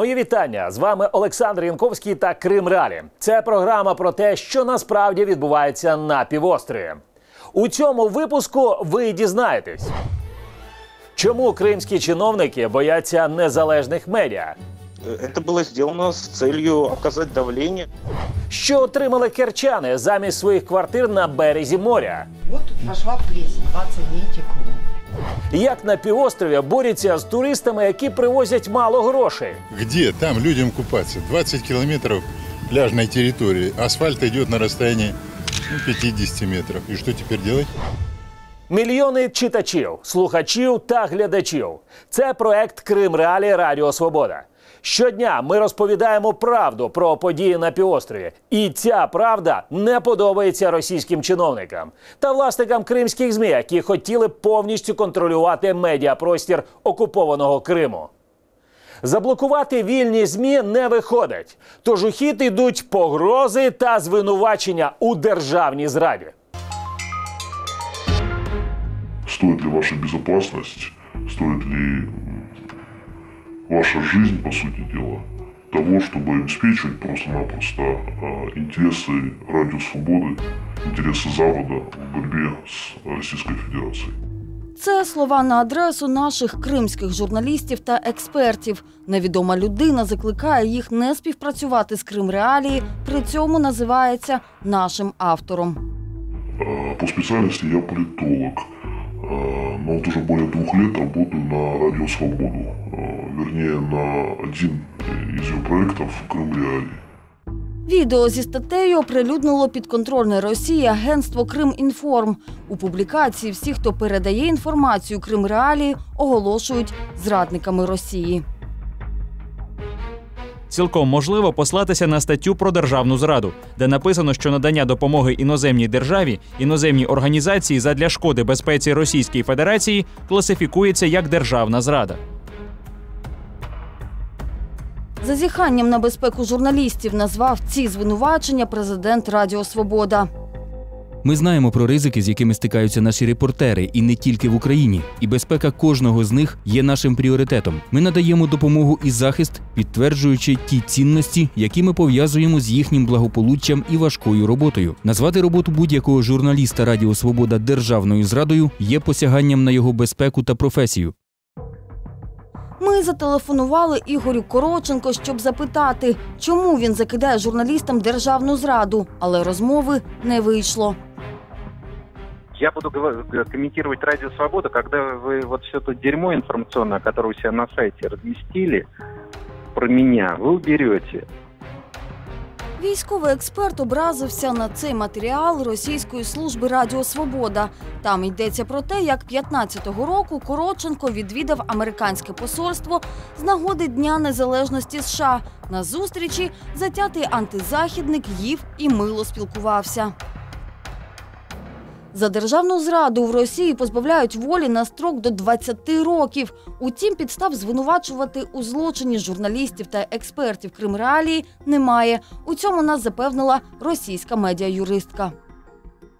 Мої вітання з вами Олександр Янковський та Крим Ралі. Це програма про те, що насправді відбувається на півострові. У цьому випуску ви дізнаєтесь, чому кримські чиновники бояться незалежних медіа, Это было сделано с целью оказать давление. що отримали керчани замість своїх квартир на березі моря. Вот тут пошла плесень, 20 метиков. Як на півострові борються з туристами, які привозять мало грошей. Где там людям купаться? 20 километров пляжной территории. Асфальт идет на расстоянии ну, 50 метров. И что теперь делать? Мільйони читачів, слухачів та глядачів. Це проект Крим Реалі Радіо Свобода. Щодня ми розповідаємо правду про події на півострові, і ця правда не подобається російським чиновникам та власникам кримських змі, які хотіли повністю контролювати медіапростір окупованого Криму. Заблокувати вільні змі не виходить, тож у хід йдуть погрози та звинувачення у державній зраді. Стоит ли ваша безопасность, стоит ли ваша жизнь, по сути дела, того, чтобы обеспечивать просто-напросто э, интересы Радио Свободы, интересы Запада в борьбе с Российской Федерацией. Це слова на адресу наших кримських журналістів та експертів. Невідома людина закликає їх не співпрацювати з Крим Реалії, при цьому називається нашим автором. Э, По специальности я политолог, э, но вот уже более двух лет работаю на Радио Свободу, э, вернее на один из ее проектов «Крым Реалии». Відео зі статтею оприлюднило підконтрольне Росії агентство Кримінформ. У публікації всі, хто передає інформацію Крим Реалії, оголошують зрадниками Росії. Цілком можливо послатися на статтю про державну зраду, де написано, що надання допомоги іноземній державі, іноземній організації задля шкоди безпеці Російської Федерації класифікується як державна зрада. Зазіханням на безпеку журналістів назвав ці звинувачення президент Радіо Свобода. Ми знаємо про ризики, з якими стикаються наші репортери, і не тільки в Україні. І безпека кожного з них є нашим пріоритетом. Ми надаємо допомогу і захист, підтверджуючи ті цінності, які ми пов'язуємо з їхнім благополуччям і важкою роботою. Назвати роботу будь-якого журналіста Радіо Свобода державною зрадою є посяганням на його безпеку та професію. Ми зателефонували Ігорю Короченко, щоб запитати, чому він закидає журналістам державну зраду, але розмови не вийшло. Я буду комментировать Радио Свобода, когда вы вот все то дерьмо информационное, которое у себя на сайте разместили про меня, вы уберете. Військовий експерт образився на цей матеріал російської служби Радіо Свобода. Там йдеться про те, як 15-го року Короченко відвідав американське посольство з нагоди Дня Незалежності США. На зустрічі затятий антизахідник їв і мило спілкувався. За державну зраду в Росії позбавляють волі на строк до 20 років. Утім, підстав звинувачувати у злочині журналістів та експертів Крим Реалії немає. У цьому нас запевнила російська медіа-юристка.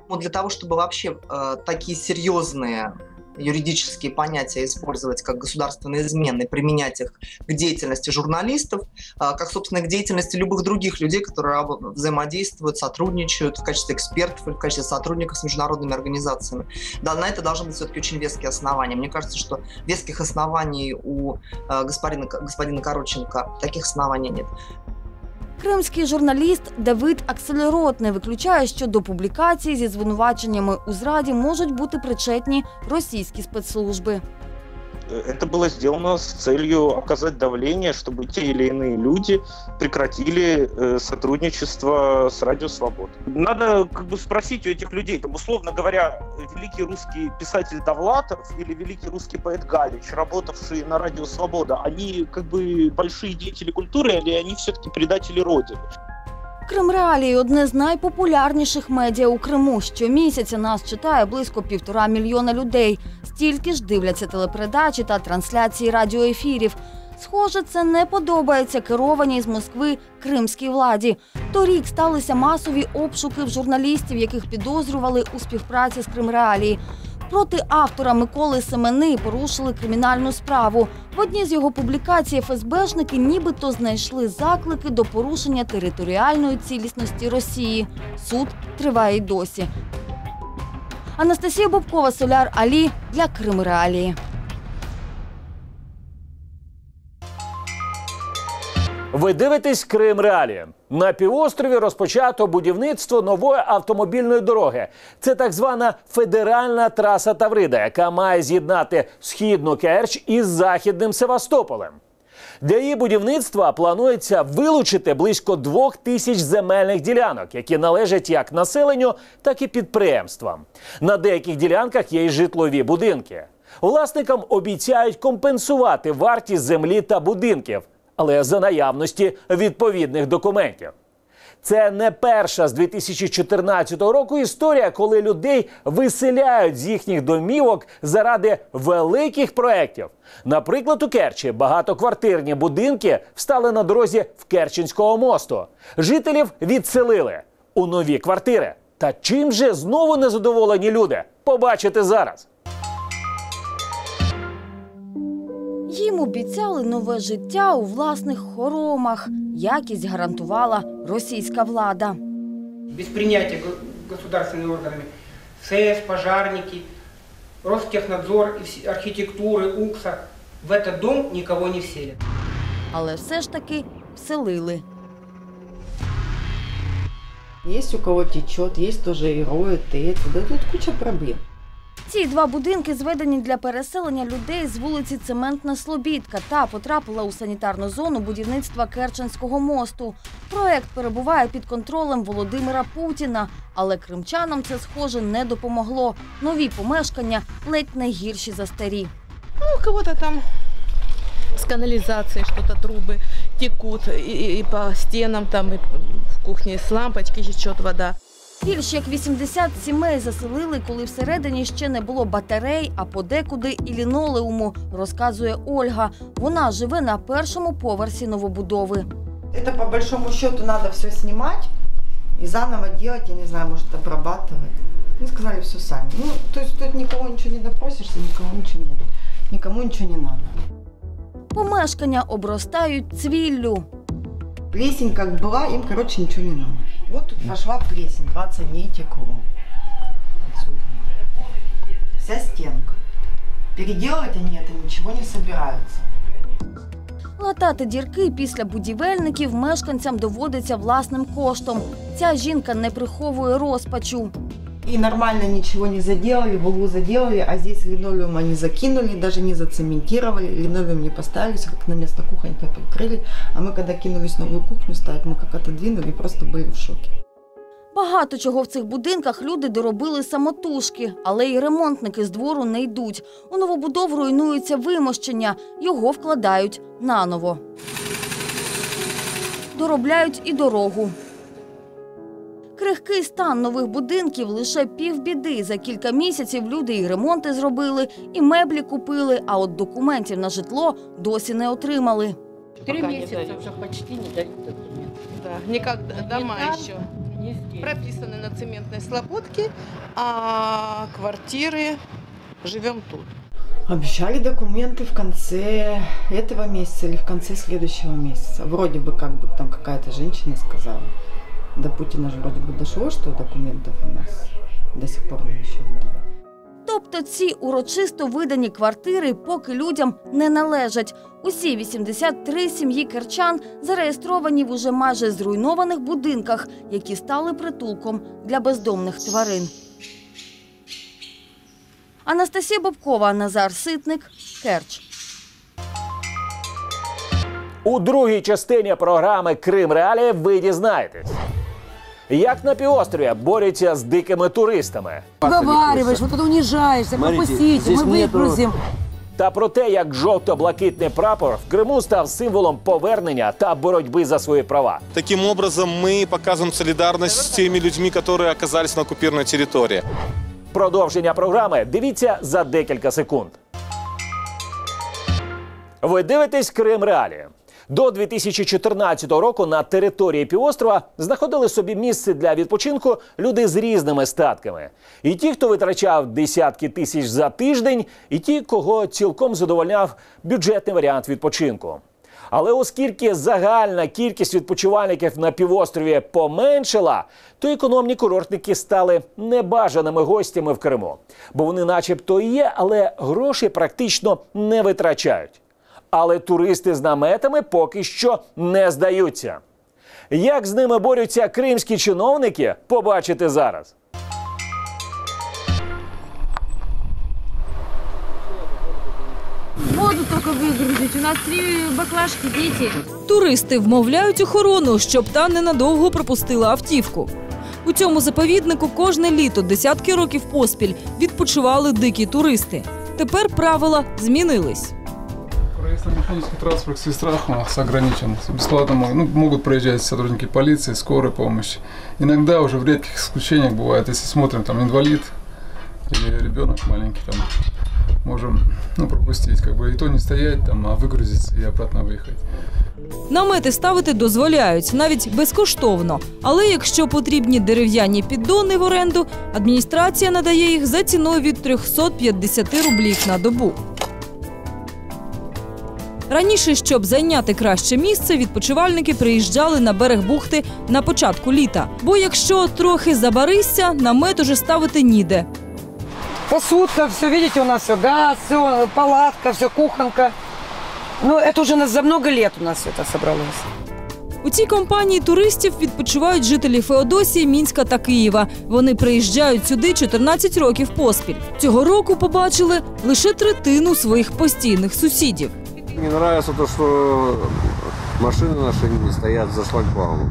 Вот для того, чтобы вообще э, такие серьезные юридические понятия использовать как государственные измены, применять их к деятельности журналистов, а, как, собственно, к деятельности любых других людей, которые взаимодействуют, сотрудничают в качестве экспертов или в качестве сотрудников с международными организациями. Да, на это должны быть все-таки очень веские основания. Мне кажется, что веских оснований у э, господина, господина Короченко таких оснований нет. Кримський журналіст Давид Акселерот не виключає, що до публікації зі звинуваченнями у зраді можуть бути причетні російські спецслужби. Это было сделано с целью оказать давление, чтобы те или иные люди прекратили э, сотрудничество с Радио Свобода. Надо как бы спросить у этих людей, там, условно говоря, великий русский писатель Довлатов или великий русский поэт Галич, работавшие на Радио Свобода, они как бы большие деятели культуры или они все-таки предатели Родины? Крим Реалії одне з найпопулярніших медіа у Криму. Щомісяця нас читає близько півтора мільйона людей. Стільки ж дивляться телепередачі та трансляції радіоефірів. Схоже, це не подобається керованій з Москви кримській владі. Торік сталися масові обшуки в журналістів, яких підозрювали у співпраці з Кримреалії. Проти автора Миколи Семени порушили кримінальну справу. В одній з його публікацій ФСБшники нібито знайшли заклики до порушення територіальної цілісності Росії. Суд триває й досі. Анастасія Бобкова, Соляр Алі для Крим Ви дивитесь Крим Реалі. На півострові розпочато будівництво нової автомобільної дороги. Це так звана федеральна траса Таврида, яка має з'єднати східну Керч із західним Севастополем. Для її будівництва планується вилучити близько двох тисяч земельних ділянок, які належать як населенню, так і підприємствам. На деяких ділянках є й житлові будинки. Власникам обіцяють компенсувати вартість землі та будинків, але за наявності відповідних документів. Це не перша з 2014 року історія, коли людей виселяють з їхніх домівок заради великих проєктів. Наприклад, у Керчі багатоквартирні будинки встали на дорозі в Керченського мосту. Жителів відселили у нові квартири. Та чим же знову незадоволені люди? Побачите зараз. Їм обіцяли нове життя у власних хоромах. Якість гарантувала російська влада. без принятия го- государственными органами СЭС, пожарники, Ростехнадзор, и все- архитектуры, УКСа, в этот дом никого не вселят. Але все ж таки вселили. Есть у кого течет, есть тоже и роет, и это. Да тут куча проблем. Ці два будинки зведені для переселення людей з вулиці Цементна Слобідка та потрапила у санітарну зону будівництва Керченського мосту. Проект перебуває під контролем Володимира Путіна, але кримчанам це схоже не допомогло. Нові помешкання ледь не гірші за старі. Ну, у кого-то там с канализацией что-то трубы текут, и, и- по стенам там, и в кухне с лампочки течет вода. Більш як 80 сімей заселили, коли всередині ще не було батарей, а подекуди і лінолеуму, розказує Ольга. Вона живе на першому поверсі новобудови. Это по большому счету надо все снимать и заново делать, я не знаю, может обрабатывать. Ну, сказали все сами. Ну, то есть тут никого ничего не допросишься, никому ничего не, никому ничего не надо. Помешкання обростають цвіллю. Плесень как была, им, короче, ничего не надо. Вот тут пошла плесень, 20 дней текло. Отсюда. Вся стенка. Переделывать они это ничего не собираются. Латати дірки після будівельників мешканцям доводиться власним коштом. Ця жінка не приховує розпачу. И нормально ничего не заделали, в углу заделали, а здесь линолеум они закинули, даже не зацементировали, линолеум не поставили, всё как на место кухонька прикрыли. А мы когда кинулись новую кухню ставить, мы как отодвинули и просто были в шоке. Багато чого в цих будинках люди доробили самотужки, але й ремонтники з двору не йдуть. У новобудов руйнується вимощення, його вкладають наново. Доробляють і дорогу. Крихкий стан нових будинків лише півбіди. За кілька місяців люди і ремонти зробили, і меблі купили, а от документів на житло досі не отримали. Три месяца уже почти не дают документы. Да, никак дома еще прописаны на цементной слободке, а квартиры живем тут. Обещали документы в конце этого месяца или в конце следующего месяца. Вроде бы как бы там какая-то женщина сказала. До Путина же вроде бы дошло, что документов у нас до сих пор ничего не дали. Тобто ці урочисто видані квартири поки людям не належать. Усі 83 сім'ї керчан зареєстровані в уже майже зруйнованих будинках, які стали притулком для бездомних тварин. Анастасія Бобкова, Назар Ситник, Керч. У другій частині програми Крим Реалії ви дізнаєтесь, як на півострові борються з дикими туристами. Уговариваешь, вот это унижаешься, пропустите, мы выгрузим. Та про те, як жовто-блакитний прапор в Криму став символом повернення та боротьби за свої права. Таким образом, мы показываем солидарность с теми людьми, которые оказались на оккупированной территории. Продовження програми дивіться за декілька секунд. Ви дивитесь Крим Реалі. До 2014 року на території півострова знаходили собі місце для відпочинку люди з різними статками. І ті, хто витрачав десятки тисяч за тиждень, і ті, кого цілком задовольняв бюджетний варіант відпочинку. Але оскільки загальна кількість відпочивальників на півострові поменшила, то економні курортники стали небажаними гостями в Криму, бо вони, начебто, є, але гроші практично не витрачають. Але туристи з наметами поки що не здаються. Як з ними борються кримські чиновники, побачите зараз. Воду только выгрузить. У нас три баклажки, дети. Туристи вмовляють охорону, щоб та ненадовго пропустила автівку. У цьому заповіднику кожне літо десятки років поспіль відпочивали дикі туристи. Тепер правила змінились. Проезд на механический транспорт с страхом ограничен. Бесплатно могут, ну, могут проезжать сотрудники полиции, скорой помощи. Иногда уже в редких исключениях бывает, если смотрим, там инвалид или ребенок маленький, там можем ну, пропустить, как бы и то не стоять там, а выгрузиться и обратно выехать. Намети ставити дозволяють навіть безкоштовно. Але якщо потрібні дерев'яні піддони в оренду, адміністрація надає їх за ціною від 350 рублів на добу. Раніше, щоб зайняти краще місце, відпочивальники приїжджали на берег бухти на початку літа. Бо якщо трохи забарися, намет уже ставити ніде. Посудка, все, видите, у нас все, газ, все, палатка, все, кухонка. Ну, уже нас за много лет у нас все это собралось. У цій компанії туристів відпочивають жителі Феодосії, Мінська та Києва. Вони приїжджають сюди 14 років поспіль. Цього року побачили лише третину своїх постійних сусідів. Мне нравится то, что машины наши не стоят за шлагбаумом.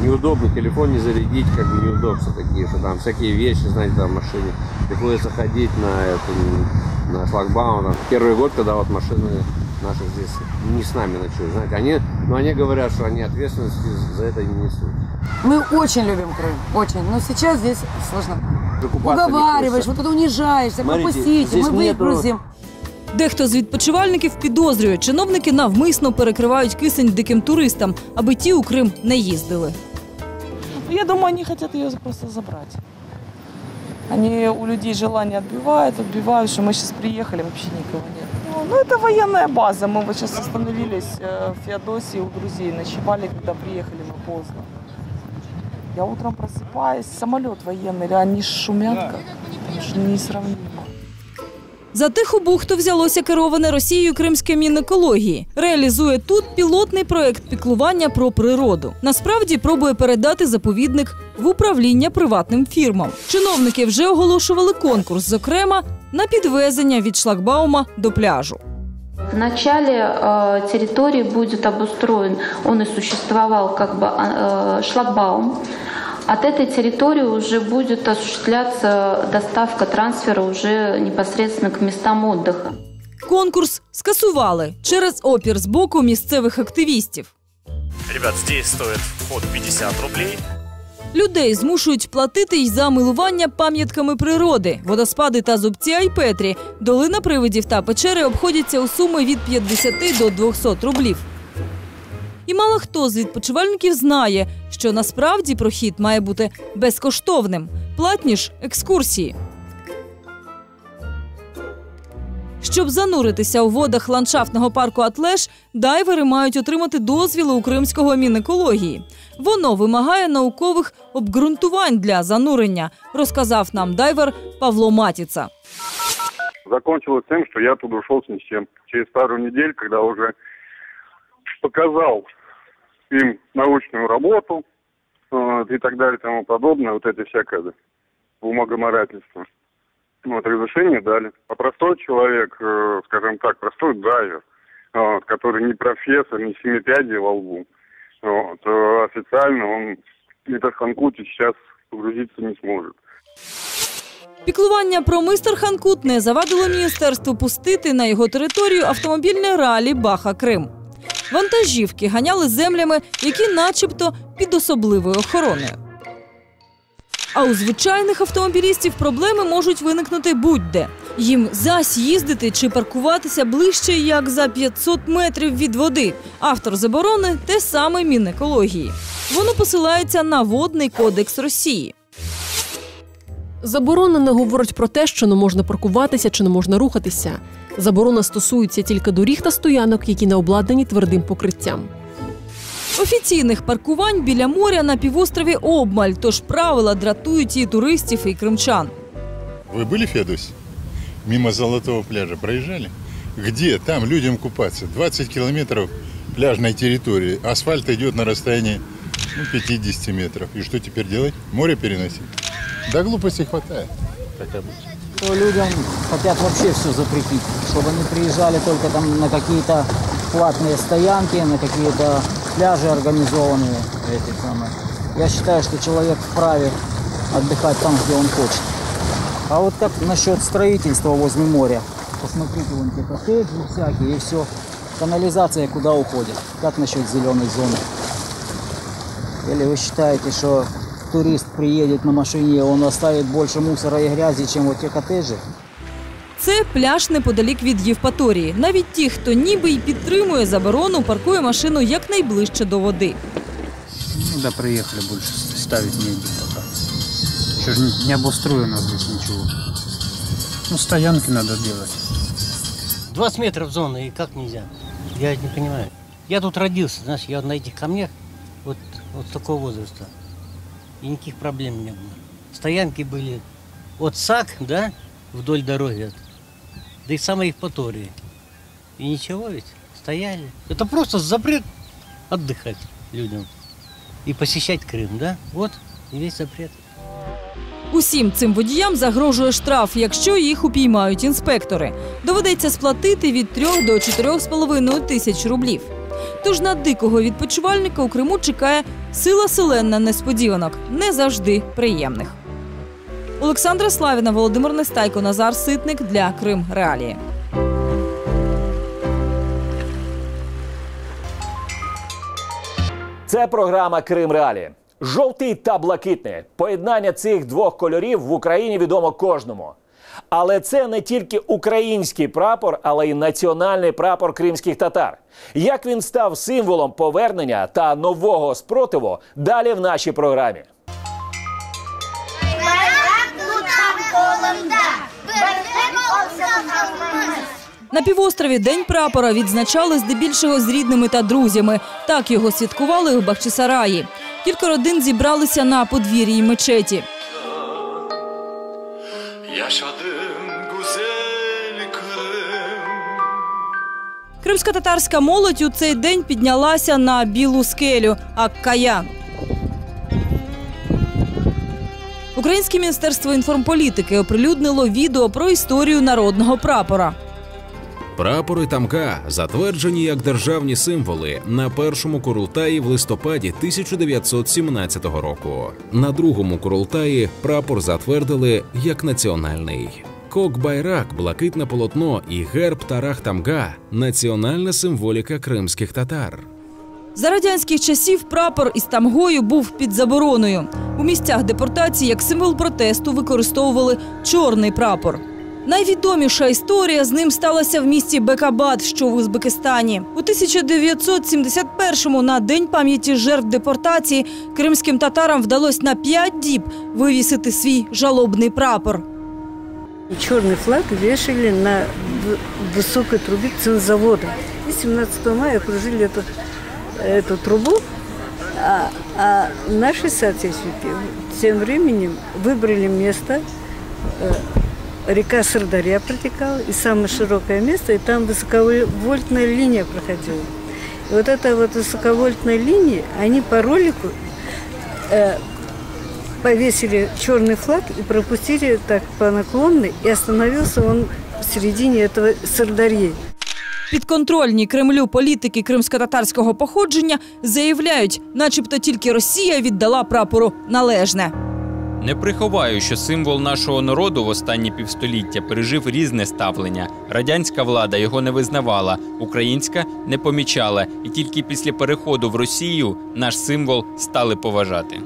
Неудобно, телефон не зарядить, как бы неудобства такие, что там всякие вещи, знаете, там в машине. Приходится ходить на, эту, на шлагбаум. Там. Первый год, когда вот машины наши здесь не с нами ночуют, знаете, они, но они говорят, что они ответственности за это не несут. Мы очень любим Крым, очень. Но сейчас здесь сложно. Не Уговариваешь, вот это унижаешься, Смотрите, пропустите, мы нету- выгрузим. Дехто з відпочивальників підозрює, чиновники навмисно перекривають кисень диким туристам, аби ті у Крим не їздили. Ну, Я думаю, они хотят ее просто забрать. Они у людей желание отбивают, отбивают, что мы сейчас приехали, вообще никого нет. Ну, ну, это военная база. Мы вот сейчас остановились э, в Феодосии у друзей, ночевали, когда приехали мы поздно. Я утром просыпаюсь, самолет военный, они шумят как, что несравнимо. За тиху бухту взялося кероване Росією Кримське Мінекології. Реалізує тут пілотний проект піклування про природу. Насправді пробує передати заповідник в управління приватним фірмам. Чиновники вже оголошували конкурс, зокрема на підвезення від шлагбаума до пляжу. Вначале э, территории будет обустроен, он и существовал как бы э, шлагбаум. От этой территории уже будет осуществляться доставка трансфера уже непосредственно к местам отдыха. Конкурс скасували через опір з боку місцевих активістів. Ребят, здесь стоит вход 50 рублей. Людей змушують платити й за милування пам'ятками природи. Водоспади та зубці Айпетрі, долина привидів та печери обходяться у суми від 50 до 200 рублів. І мало хто з відпочивальників знає, що насправді прохід має бути безкоштовним, платні ж екскурсії. Щоб зануритися у водах ландшафтного парку Атлеш, дайвери мають отримати дозвіл у Кримського мінекології. Воно вимагає наукових обґрунтувань для занурення, розказав нам дайвер Павло Матіца. Закончилось тем, что я туда ушел с ни с чем. Через пару недель, когда уже показал им научную работу вот, и так далее и тому подобное, вот это всякое бумагоморательство. Вот, разрешение дали. А простой человек, э, скажем так, простой дайвер, вот, который не профессор, не семипядей во лбу, вот, э, официально он в Метаханкуте сейчас погрузиться не сможет. Піклування про мистер Ханкут не завадило міністерству пустити на його територію автомобільне ралі Баха Крим. Вантажівки ганяли землями, які начебто під особливою охороною. А у звичайних автомобілістів проблеми можуть виникнути будь-де. Їм зась їздити чи паркуватися ближче, як за 500 метрів від води. Автор заборони те саме Мінекології. Воно посилається на водний кодекс Росії. Заборона не говорить про те, що не можна паркуватися чи не можна рухатися. Заборона стосується тільки доріг та стоянок, які не обладнані твердим покриттям. Офіційних паркувань біля моря на півострові обмаль, тож правила дратують і туристів, і кримчан. Вы были в? Мимо Золотого пляжа проезжали? Где там людям купаться? 20 километров пляжной территории. Асфальт идет на расстоянии ну, 50 метров. И что теперь делать? Море переносить? Да глупости хватает, обычно. То людям хотят вообще все запретить, чтобы они приезжали только там на какие-то платные стоянки, на какие-то пляжи организованные. Эти самые. Я считаю, что человек вправе отдыхать там, где он хочет. А вот как насчет строительства возле моря? Посмотрите, вон те коттеджи всякие и все. Канализация куда уходит? Как насчет зеленой зоны? Или вы считаете, что турист приедет на машине, он оставит больше мусора и грязи, чем вот те коттеджи? Це пляж неподалік від Євпаторії. Навіть ті, хто ніби й підтримує заборону, паркує машину якнайближче до води. Ну да, приехали, больше ставить негде пока. Еще же не, не обустроено здесь ничего. Ну, стоянки надо делать. 20 метров зоны, и как нельзя? Я не понимаю. Я тут родился, знаешь, я на этих камнях вот, вот с такого возраста И никаких проблем не было. Стоянки были от САК, да, вдоль дороги, от- да и самой Евпатории. И ничего ведь, стояли. Это просто запрет отдыхать людям и посещать Крым, да? Вот и весь запрет. Усім цим водіям загрожує штраф, якщо їх упіймають інспектори. Доведеться сплатити від 3 до 4,5 тисяч рублів. Тож на дикого відпочивальника у Криму чекає сила селенна несподіванок, не завжди приємних. Олександра Славіна, Володимир Нестайко, Назар Ситник для Крим Реалії. Це програма Крим Реалі. Жовтий та блакитний. Поєднання цих двох кольорів в Україні відомо кожному. Але це не тільки український прапор, але й національний прапор кримських татар. Як він став символом повернення та нового спротиву, далі в нашій програмі. На півострові День прапора відзначали здебільшого з рідними та друзями. Так його святкували у Бахчисараї. Кілька родин зібралися на подвір'ї мечеті. Yaşadım güzel Kırım Кримсько-татарська молодь у цей день піднялася на білу скелю Аккаян. Українське міністерство інформполітики оприлюднило відео про історію народного прапора. Прапори тамка затверджені як державні символи на першому курултаї в листопаді 1917 року. На другому курултаї прапор затвердили як національний. Кок-байрак, блакитне полотно і герб Тарах Тамга національна символіка кримських татар. За радянських часів прапор із тамгою був під забороною. У місцях депортації як символ протесту використовували чорний прапор. Найвідоміша історія з ним сталася в місті Бекабад, що в Узбекистані. У 1971-му на день пам'яті жертв депортації кримським татарам вдалося на п'ять діб вивісити свій жалобний прапор. Черный флаг вешали на в- высокой трубе цинзавода. И 17 мая окружили эту, эту трубу, а, а наши соотечественники тем временем выбрали место, э, река Сырдарья протекала, и самое широкое место, и там высоковольтная линия проходила. И вот эта вот высоковольтная линия, они по ролику э, повесили черный флаг и пропустили так по наклонной, и остановился он в середине этого Сырдарьи. Підконтрольні Кремлю політики кримсько-татарського походження заявляють, начебто тільки Росія віддала прапору належне. Не приховаю, що символ нашого народу в останні півстоліття пережив різне ставлення. Радянська влада його не визнавала, українська не помічала, і тільки після переходу в Росію наш символ стали поважати.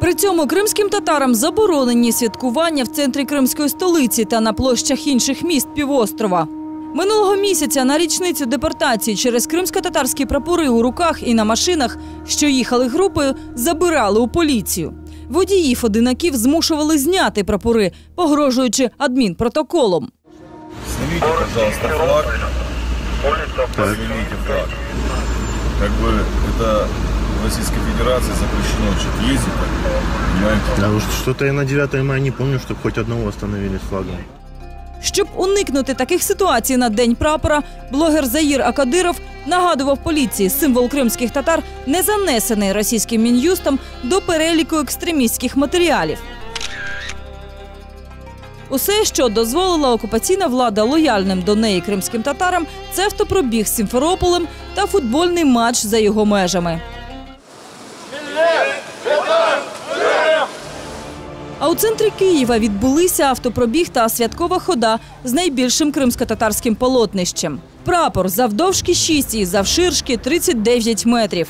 При цьому кримським татарам заборонені святкування в центрі кримської столиці та на площах інших міст півострова. Минулого місяця на річницю депортації через кримсько-татарські прапори у руках і на машинах, що їхали групою, забирали у поліцію. Водіїв одинаків змушували зняти прапори, погрожуючи адмінпротоколом. Снимите, пожалуйста, флаг. Снимите флаг. Как бы это в Российской Федерации запрещено что-то ездить, так, понимаете? Да уж что-то я на 9 мая не помню, чтобы хоть одного остановили с флагом. Щоб уникнути таких ситуацій на день прапора, блогер Заїр Акадиров нагадував поліції, символ кримських татар не занесений російським мін'юстом до переліку екстремістських матеріалів. Усе, що дозволила окупаційна влада лояльним до неї кримським татарам, це автопробіг з Сімферополем та футбольний матч за його межами. А у центрі Києва відбулися автопробіг та святкова хода з найбільшим кримсько-татарським полотнищем. Прапор завдовжки 6 і завширшки 39 метрів.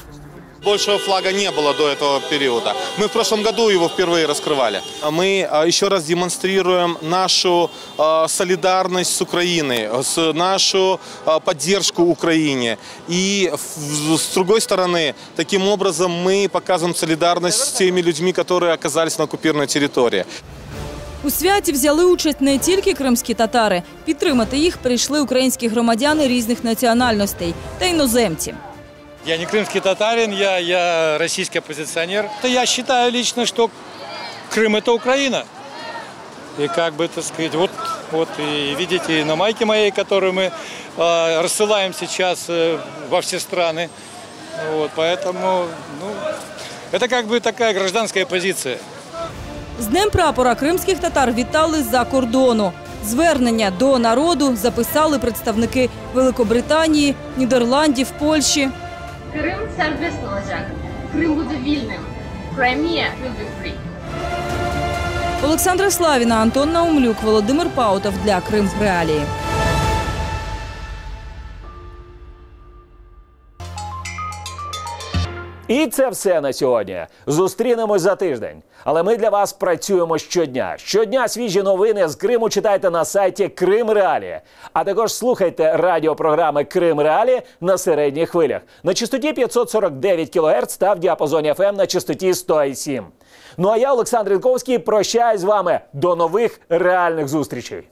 Большего флага не было до этого периода. Мы в прошлом году его впервые раскрывали. А Мы а, еще раз демонстрируем нашу а, солидарность с Украиной, с нашу а, поддержку Украине. И в- с другой стороны, таким образом мы показываем солидарность с теми людьми, которые оказались на оккупированной территории. У святі взяли участь не тільки кримські татари. Підтримати їх прийшли українські громадяни різних національностей та іноземці. Я не крымский татарин, я, я российский оппозиционер. То Я считаю лично, что Крым – это Украина. И как бы, так сказать, вот, вот и видите, и на майке моей, которую мы э, рассылаем сейчас э, во все страны. Вот, поэтому, ну, это как бы такая гражданская позиция. З Днем прапора кримських татар вітали з-за кордону. Звернення до народу записали представники Великобританії, Нідерландів, Польщі. Крим serbest olacak. Крим буде вільним. Crimea will be free. Олександра Славіна, Антон Наумлюк, Володимир Паутов для Крим Реалії. І це все на сьогодні. Зустрінемось за тиждень. Але ми для вас працюємо щодня. Щодня свіжі новини з Криму читайте на сайті Крим Реалі. А також слухайте радіопрограми Крим Реалі на середніх хвилях на частоті 549 кГц та в діапазоні FM на частоті 107. Ну а я, Олександр Рінковський, прощаюсь з вами. До нових реальних зустрічей.